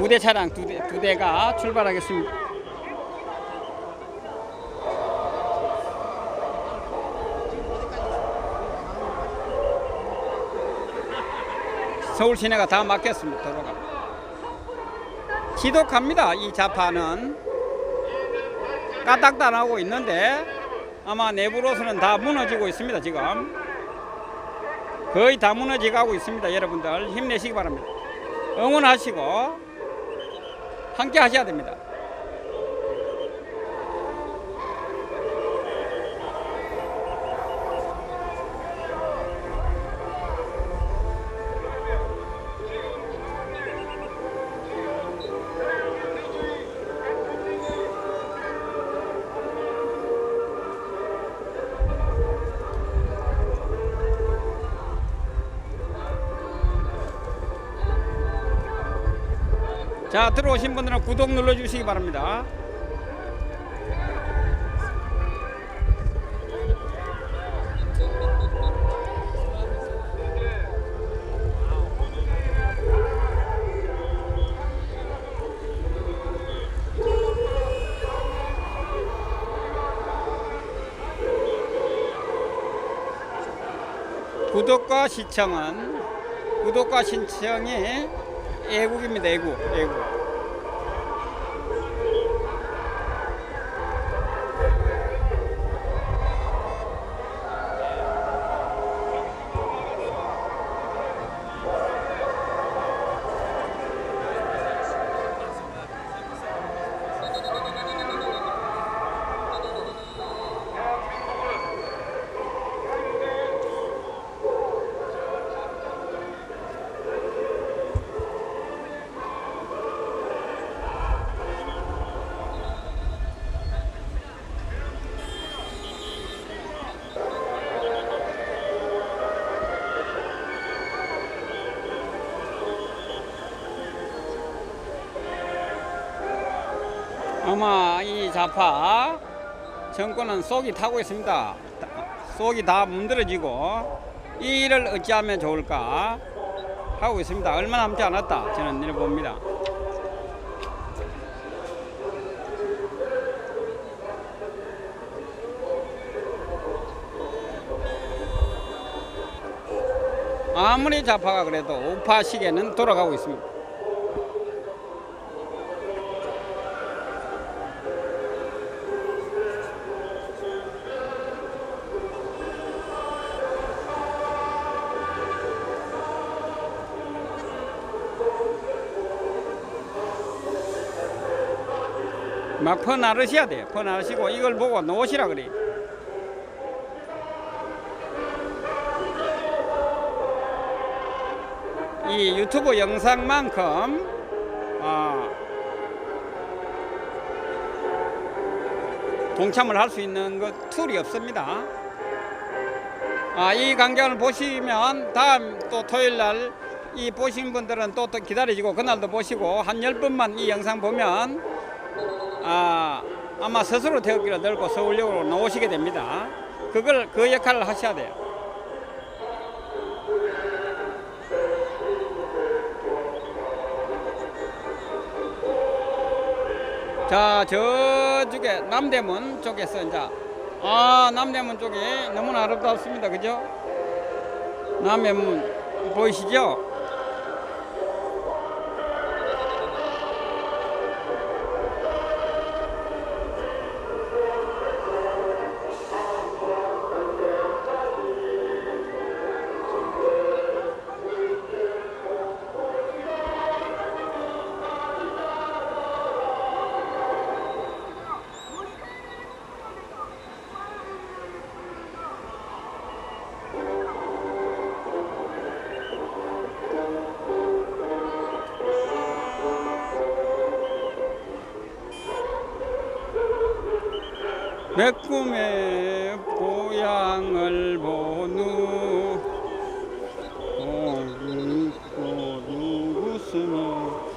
무대 차량 두, 대, 두 대가 출발하겠습니다. 서울 시내가 다 막혔습니다. 도로가. 지독합니다. 이 좌파는 까딱도 안 하고 있는데 아마 내부로서는 다 무너지고 있습니다. 지금 거의 다 무너져 가고 있습니다. 여러분들 힘내시기 바랍니다. 응원하시고 함께 하셔야 됩니다. 자 들어오신 분들은 구독 눌러주시기 바랍니다. 구독과 시청은 구독과 신청이 애국입니다. 애국, 애국. 아마 이 좌파 정권은 속이 타고 있습니다. 속이 다 문드러지고 이 일을 어찌하면 좋을까 하고 있습니다. 얼마 남지 않았다 저는 이렇게 봅니다. 아무리 좌파가 그래도 우파 시계는 돌아가고 있습니다. 막 퍼나르셔야 돼요. 퍼나르시고 이걸 보고 놓으시라 그래. 이 유튜브 영상만큼 어, 동참을 할 수 있는 그 툴이 없습니다. 아, 이 강좌를 보시면 다음 또 토요일 날 이 보신 분들은 또, 또 기다리시고 그날도 보시고 한 열번만이 영상 보면 아, 아마 스스로 태극기를 들고 서울역으로 나오시게 됩니다. 그걸 그 역할을 하셔야 돼요. 자, 저쪽에 남대문 쪽에서 이제 아, 남대문 쪽이 너무나 아름답습니다. 그죠? 남대문 보이시죠? 내 꿈의 고향을 보누 오르고 누구스며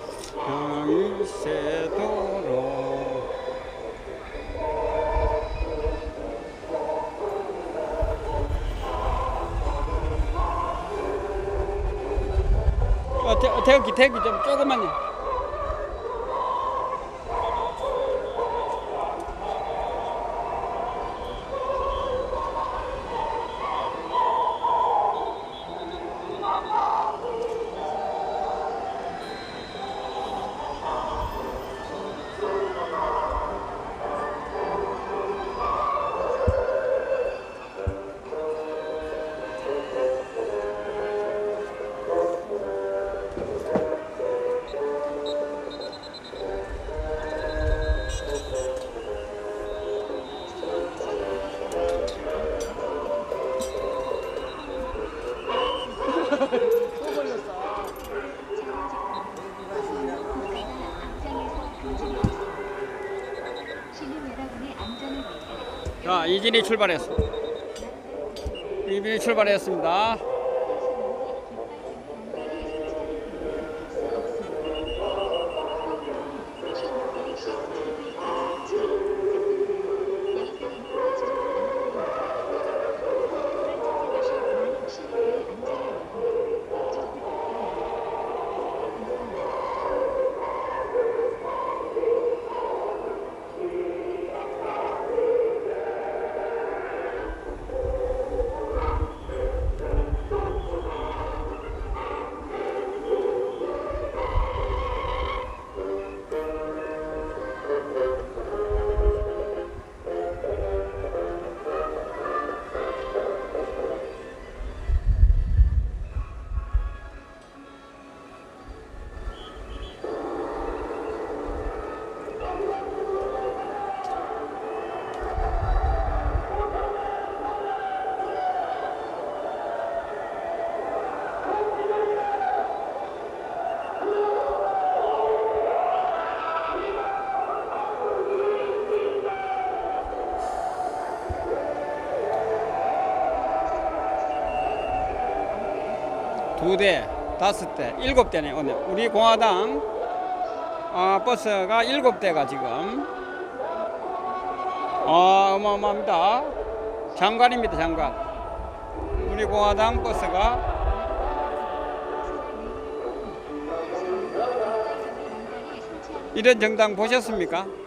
향이 새도록. 어, 태, 태극기 태극기 좀 조금만요 자, 이진이 출발했어. 이진이 출발했습니다. 두 대, 다섯 대, 일곱 대네 오늘 우리 공화당 어, 버스가 일곱 대가 지금 어, 어마어마합니다. 장관입니다, 장관. 우리 공화당 버스가 이런 정당 보셨습니까?